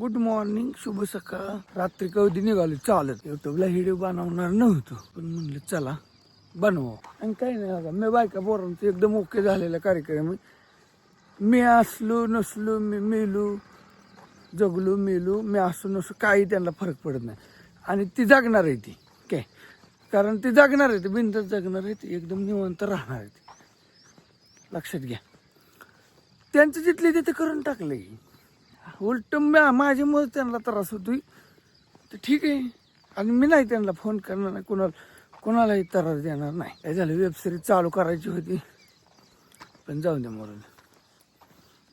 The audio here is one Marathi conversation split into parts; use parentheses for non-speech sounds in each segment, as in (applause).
गुड मॉर्निंग शुभ सकाळ. रात्री कधी निघालो? चालत युट्यूबला व्हिडिओ बनवणार नव्हतो. पण म्हणलं चला बनवा आणि काही नाही बघा मी बायका पोरांचं एकदम ओके झालेला कार्यक्रम मी असलो नसलो मी मेलो जगलो मेलो मी असो नसो काही त्यांना फरक पडत नाही. आणि ती जगणार आहे ती. काय कारण ती जगणार आहे ती. बिंद जगणार आहे ती. एकदम निवंत राहणार आहे ती. लक्षात घ्या. त्यांचं जिथले तिथे करून टाकलंय. उलट माझ्यामुळे त्यांना त्रास होतोय. तर ठीक आहे. आणि मी नाही त्यांना फोन करणार नाही. कोणाला कोणालाही त्रास देणार नाही. काय झालं? वेबसिरीज चालू करायची होती. पण जाऊन द्या मरून.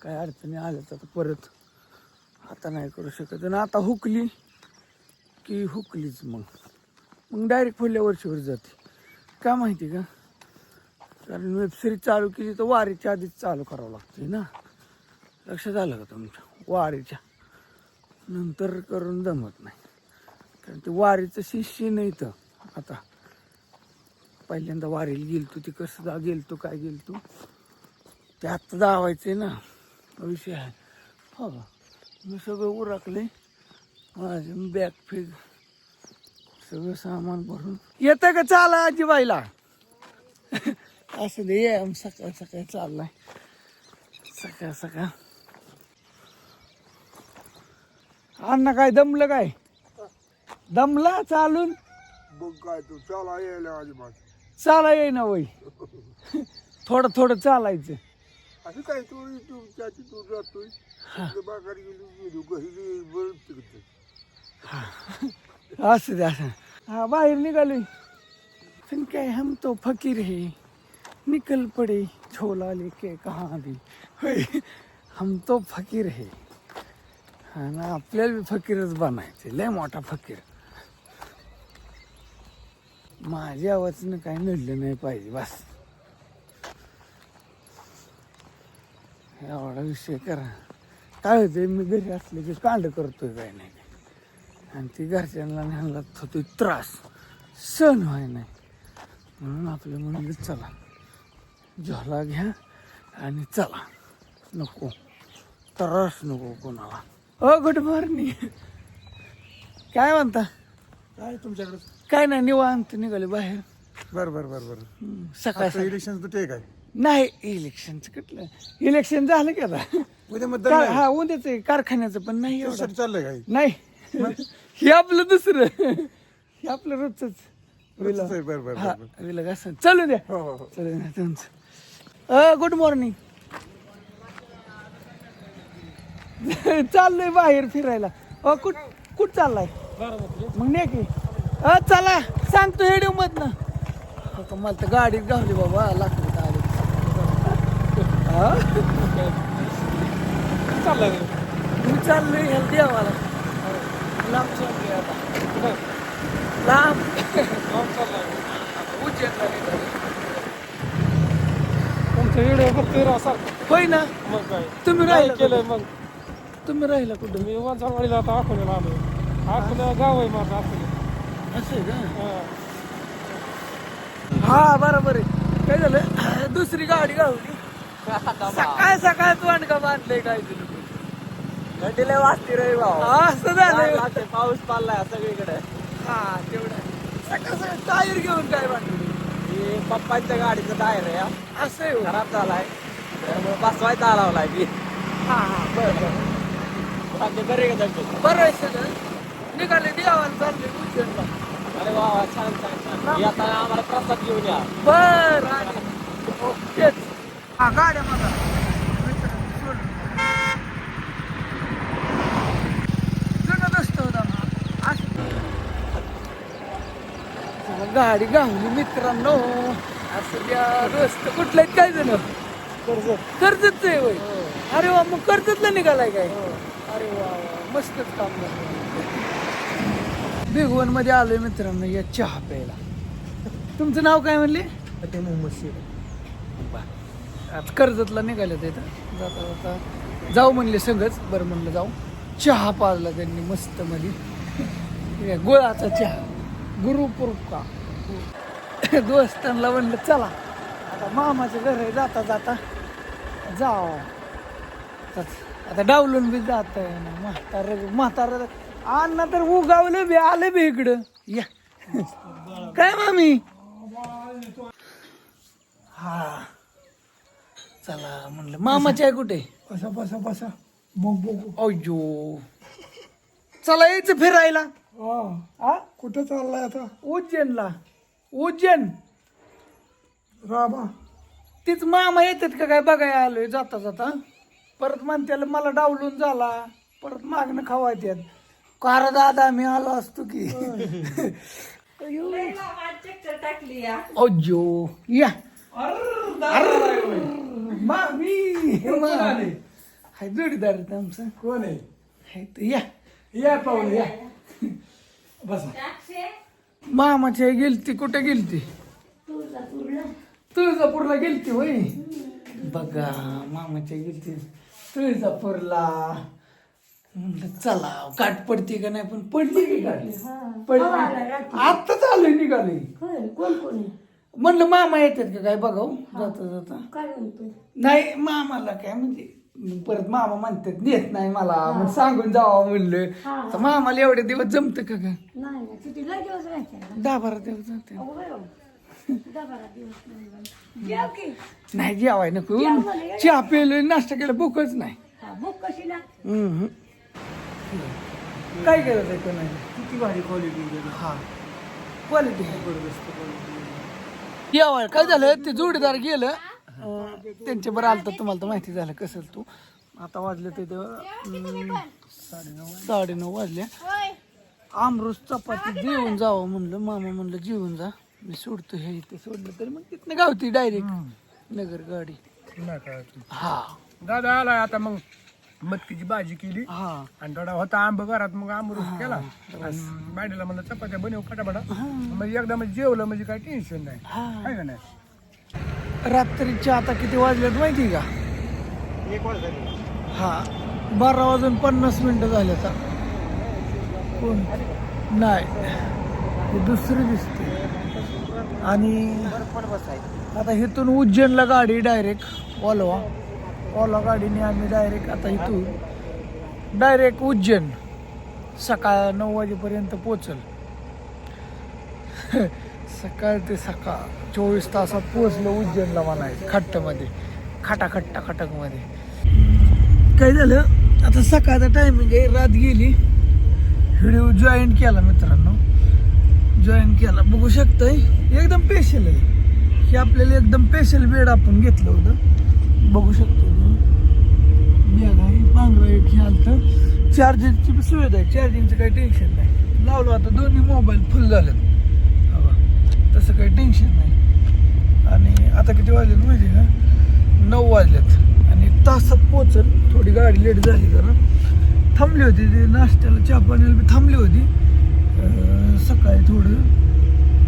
काय अडचणी आल्या तर आता परत. आता नाही करू शकत. आणि आता हुकली की हुकलीच मग. मग डायरेक्ट पुढल्या वर्षीवर जाते. का माहिती का? कारण वेबसिरीज चालू केली तर वारीच्या आधीच चालू करावं लागते ना. लक्षात आलं का तुमच्या वारीच्या. नंतर करून जमत नाही. कारण ते वारीचं शिष्य नाही तर आता पहिल्यांदा वारीला गेलतो ते कसं जा गेलतो काय गेलतो? ते आत्ता आहे ना. विषय आहे. हो मी सगळं उरकले माझे बॅग फिग. सगळं सामान भरून. येतं का चाला आजीबाईला? असं दे सकाळ सकाळ चाललाय. सकाळ सकाळ. अण्णा काय दमलं काय? दमला चालून? बघ काय तू चला यायला अजिबात. चाला येई ना वय. थोडं थोडं चालायचं. असं काय तू तू त्याची तू जातोय? तिकडे बागात गेली गेली घरी गेली, बरं तिकडे. असं दे असं हा बाहेर निघाले फिर काय हम तो फकीर है. निकल पडे छोला लेके कहाँ दी होय हम तो फकीर है. आणि ना आपल्याला बी फकीरच बनायचे लय मोठा फकीर. माझ्या आवाजनं काही नडलं नाही पाहिजे बस. एवढा विषय करा. काय होते मी घरी असले की कांड करतोय काय नाही. आणि ती घरच्यांना न्यायला होतोय त्रास. सण व्हाय नाही. म्हणून आपलं म्हणलं चला. झोला घ्या आणि चला. नको. त्रास नको कोणाला. अ गुड मॉर्निंग काय म्हणता? काय तुमच्याकडे? काय नाही निवांत निघाले बाहेर. बर बर बर बर. सकाळ इलेक्शन आहे नाही इलेक्शनचं कुठलं? इलेक्शन झालं की आता. उद्या मतदान का- नाही. हा उद्याच आहे. कारखान्याचं पण नाही एवढं. चाललंय काही नाही. हे आपलं दुसरं. हे आपलं रोजच रोजचंच आहे, बरं, बरं, हा बरं, विलग असं चालू द्या हो हो हो. चालू द्या तुमचं गुड मॉर्निंग (laughs) चाललोय बाहेर फिरायला. अ कुठ कुठ चाललाय? मग नाही की. अ चला सांगतो हेडिओ मधनं. मला तर गाडीत गावली बाबा लाकडीत आले? मी चाललोय ह्याला देवाला. लांब चाललोय आता. लांब. उज्जैनला निघालोय. तुमचं व्हिडिओ बघतोय राव सर होय ना? मग काय? तुम्ही काय राहिला केलंय? मग. तुम्ही राहिला कुठं? मी वाजवाडीला आता अकोल्याला आलो अकोल्या गाव आहे माझं असं. का? हा. हा बरोबर आहे. काय झालं? दुसरी गाडी गावली सकाळ सकाळ तू आणका बांधलंय काय तुला घंटीला वाजती रे भाऊ. असं लागते, पाऊस पडलाय सगळीकडे. हा तेवढं. सकाळ सकाळ टायर घेऊन काय बांधलं? ही पप्पांच्या गाडीचं टायर आहे हा. असं आहे होय. खराब झालाय. त्यामुळे बसवायचा लावलाय मी हा हा. बरं बरं. बरे आहे सगळं. निघाले देवाला चालले उज्जैनला अरे वा वा छान छान छान. आता आम्हाला प्रसाद घेऊन या. बर हा गाड्या गाडी गावली मित्रांनो. असं त्या रस्ते. कुठले काय जण? कर्जत आहे होय अरे वा मग कर्जतला निघालाय काय? अरे वा मस्तच काम भिगवणमध्ये आलोय मित्रांनो या चहा प्यायला. तुमचं नाव काय म्हणले? ते मुंबई आता कर्जतला निघाले ते जाता जाता. जाऊ म्हणले संगच बरं म्हणलं जाऊ. चहा पाजला त्यांनी मस्त मध्ये. गुळाचा चहा. गुरुपूर्व का? दोस्तांना म्हणलं चला. आता मामाचं घर आहे जाता जाता. जाऊ आता डावलून बी जात म्हातार म्हातारा. अण्णा तर उगावलं बी आलं बी इकडं. या. काय मामी? हा. चला म्हणलं मामाची आहे कुठे? बसा बसा बसा. बघ बघ. अयो चला यायचं फिरायला. हा. कुठं चाललाय आता? उज्जैनला. उज्जैन. राबा तीच मामा येतात का काय? बघायला आलोय जाता जाता. परत म्हणत्याला मला डावलून झाला. परत मागणं खावायच्यात कार दादा मी आलो असतो की. टाकली या. अज्जो या मामी मामी. हाय जोडीदार आहेत आमचं. कोण आहे? हाय तर या. या पाहुणे या. बसा. मामाची गेलती कुठे गेलती? तुळजापूरला. गेलती होय? बघा मामाच्या गेलती तुळजापूरला. म्हणलं चला काट पडते का नाही पण पडली की गाडी पडली. आत्ताच आलोय निघाले. कोण कोण? म्हणलं मामा येतात का काय? बघाव जाता जाता. काय म्हणतोय? नाही मामाला काय म्हणजे परत मामा म्हणतात नेत नाही मला मग सांगून जावं म्हणलं. तर मामाला एवढे दिवस जमतं का काय दहा बारा दिवस जाते. नाही जेवाय नको जेवायला चहा पेलं नाश्ता केला भूकच नाही. हा, भूक कशी ना हम्म. काय केलं ते नाही? किती भारी क्वालिटी हा. क्वालिटी जेवाय काय झालं? ते जोडीदार गेलं. त्यांच्या बरं आलं तर तुम्हाला तर माहिती झालं कसं तू. आता वाजले ते साडे नऊ वाजले. आमरूस चपाती जेवून जावं म्हणलं मामा म्हणलं जेवून जा. मी सोडतो हे इथे सोडलं तर मग तिथनं गावती डायरेक्ट नगर गाडी. नाही कळत हा. दादा आला आता मग. मटकीची भाजी केली. हा. आणि थोडा होता आंब घरात मग आंबरूस केला. आणि बायडीला म्हणलं चपात्या बनव फटाफटा. म्हणजे एकदा म्हणजे जेवलं म्हणजे काय टेन्शन नाही. हा. आहे का नाही? रात्रीच्या आता किती वाजलेत माहिती का? एक हा. बारा वाजून पन्नास मिनिटं झाले आता. कोण? नाही. ही दुसरी दिसते आणि आता इथून उज्जैनला गाडी डायरेक्ट ओलवा ओला गाडीने आम्ही डायरेक्ट आता इथून डायरेक्ट उज्जैन सकाळ नऊ वाजेपर्यंत पोचल (laughs) सकाळ ते सकाळ चोवीस तासात पोचलो उज्जैनला म्हणायचं खट्टमध्ये खटा खट्टा खटकमध्ये काय झालं? आता सकाळचा टायमिंग आहे रात गेली. व्हिडिओ जॉईन केला मित्रांनो. जॉईन केला. बघू शकताय. एकदम स्पेशल आहे. हे आपल्याला एकदम स्पेशल बेड आपण घेतलं होतं. बघू शकतो बॅग आहे. पांढरा एक हे आलतं. चार्जिंगची सुविधा आहे. चार्जिंगचं काही टेन्शन नाही. लावलं आता दोन्ही मोबाईल फुल झालेत. हा तसं काही टेन्शन नाही. आणि आता किती वाजलेत माहिती आहे का? नऊ वाजलेत. आणि तासात पोचल थोडी गाडी लेट झाली कारण थांबली होती. ती नाश्त्याला चहा पाण्याला थांबली होती. सकाळी थोडं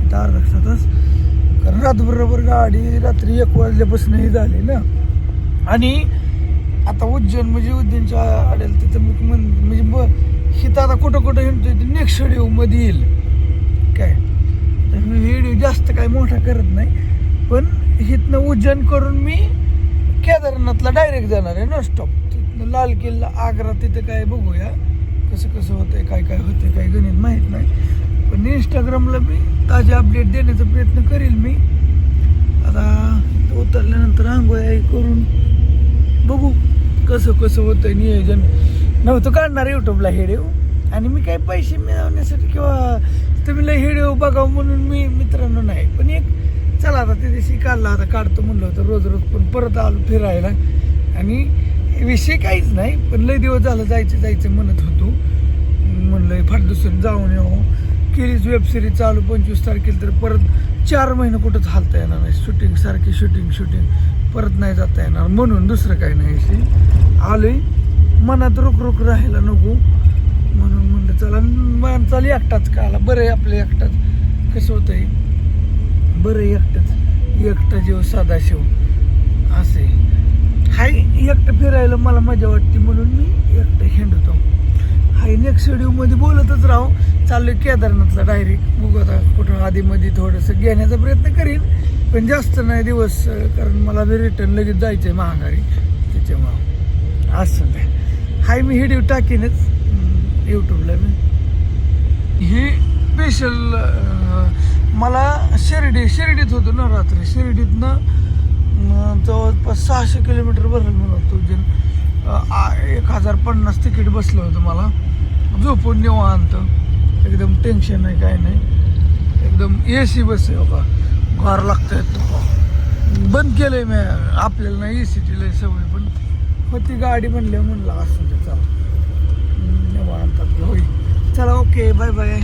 इथं अर्धा तास. कारण रात्रभर गाडी रात्री एक वाजल्यापासूनही झाली ना. आणि आता उज्जैन म्हणजे उज्जैनच्या आडेल तिथं मी म्हणजे ब हिथं आता कुठं कुठं हिंडतोय ते नेक्स्ट व्हिडिओमध्ये येईल. काय? तर मी व्हिडिओ जास्त काय मोठा करत नाही. पण हिथनं उज्जैन करून मी केदारनाथला डायरेक्ट जाणार आहे नॉन स्टॉप तिथनं लाल किल्ला आग्रा तिथं काय बघूया. कसं कसं होतंय काय काय होतंय काय गणित माहीत नाही. पण इंस्टाग्रामला मी ताजे अपडेट देण्याचा प्रयत्न करेल मी. आता उतरल्यानंतर आंघोळ्या करून बघू कसं कसं होतंय नियोजन. नव्हतं काढणार युट्यूबला हेडिओ. आणि मी काही पैसे मिळवण्यासाठी किंवा तुम्हीला हेडिओ बघावं म्हणून मी मित्रांनो नाही. पण एक चला आता त्या दिवशी काढला आता काढतो म्हणलं होतं रोज रोज. पण परत आलो फिरायला. आणि विषय काहीच नाही पण लय दिवस झालं जायचं जायचं म्हणत होतो. म्हणलं फार दुसरं जाऊन येऊ. केलीच वेब सिरीज चालू पंचवीस तारखेला तर परत चार महिने कुठंच हालता येणार नाही. शूटिंग सारखी शूटिंग शूटिंग परत नाही जाता येणार. म्हणून दुसरं काही नाही विषय आलोय. मनात रुक रुक राहायला नको. म्हणून म्हणलं चला. माणसाला एकटाच का आला बरं आहे आपलं एकटाच. कसं होतंय? बरं एकटाच. एकटा जीव सदाशिव असे हाय एकटं फिरायला मला मजा वाटते म्हणून मी एकटं हिंडतो हाय नेक्स्ट व्हिडिओमध्ये बोलतच राहू. चाललोय केदारनाथला डायरेक्ट बघू आता कुठं आधीमध्ये थोडंसं घेण्याचा प्रयत्न करीन. पण जास्त नाही दिवस कारण मला बी रिटर्न लगेच जायचं आहे महागारी. त्याच्यामुळं. असं ते हाय मी व्हिडिओ टाकीनच. यूट्यूबला मी हे स्पेशल मला शिर्डी शिर्डीत होतो ना रात्री. शिर्डीतनं जवळपास सहाशे किलोमीटर भरलं मला तुझे एक हजार पन्नास तिकीट बसलं होतं मला. झोपून निवांत. एकदम टेन्शन नाही काय नाही. एकदम ए सी बस आहे बाबा. गार लागतंय बंद केलंय मी. आपल्याला नाही ए सीची लय सवय पण. होती गाडी म्हणल्या म्हणलं असं ते चला. निवांत. होईल चला ओके बाय बाय